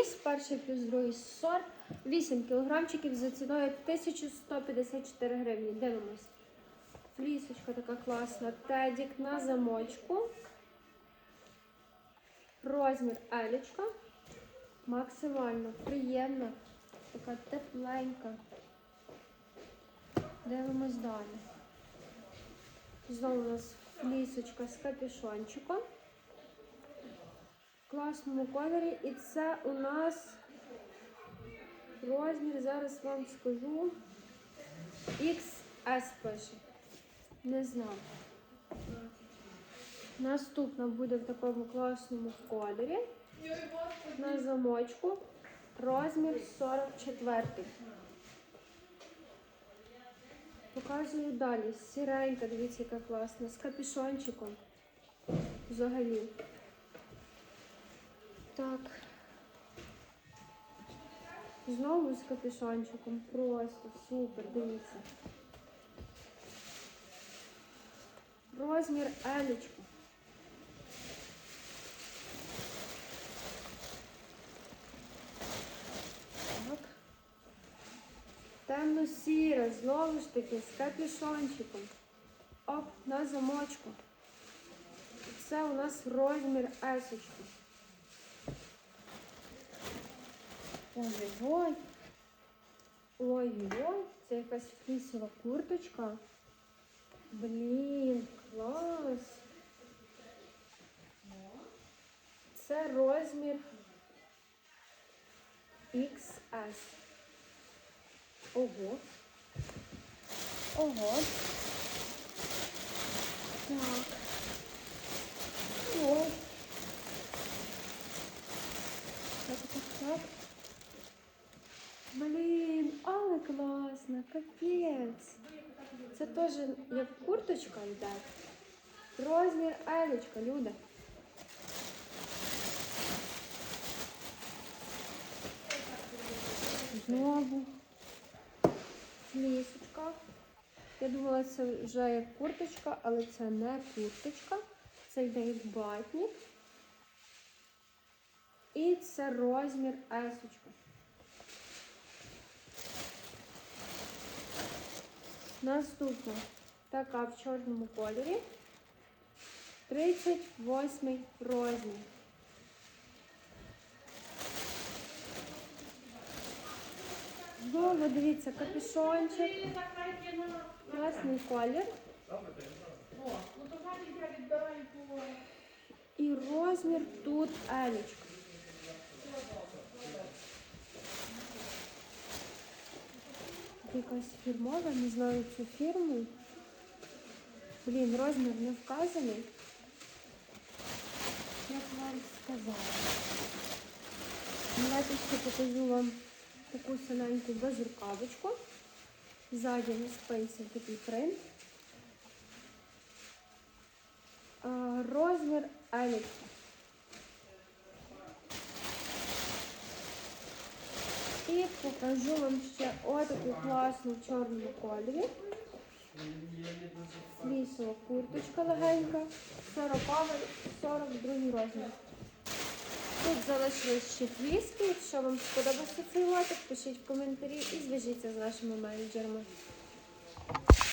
фліс, перший плюс другий сорт, 8 кілограмчиків за ціною 1154 гривні. Дивимось. Флісочка така класна. Тедік на замочку. Розмір елічка. Максимально приємна, така тепленька. Дивимось далі. Знову у нас флісочка з капюшончиком. Класному кольорі. І це у нас розмір, зараз вам скажу. XS пише. Не знаю. Наступна буде в такому класному кольорі. На замочку. Розмір 44. Показую далі. Сіренька, дивіться, яка класна. З капюшончиком. Взагалі. Так. Знову з капюшончиком. Просто супер, дивіться. Розмір елічка. Так. Темно-сіре, знову ж таки, з капюшончиком. Оп, на замочку. Це у нас розмір есочки. Ой-ой-ой. Ой-ой-ой. Це якась флісова курточка. Блін, клас. Це розмір XS. Ого. Ого. Так. Ой. Так, так, так. Блін, але класно, капець. Це теж як курточка йде. Розмір елечка, Люда. Знову флісочка. Я думала, це вже як курточка, але це не курточка. Це йде як батник. І це розмір есочка. Наступна така в чорному кольорі. 38 розмір. Знову дивіться, капюшончик. Класний колір. І розмір тут елічка. Якась фірмова, не знаю цю фірму. Блін, розмір не вказаний. Як вам сказала. Давайте ще покажу вам таку синеньку безрукавочку. Ззаді на спинці такий принт. Розмір елічка. І покажу вам ще отаку класну в чорному кольорі. Флісова курточка легенька, 40 42 розмір. Тут залишились ще фліски. Якщо вам сподобався цей лотик, пишіть в коментарі і зв'яжіться з нашими менеджерами.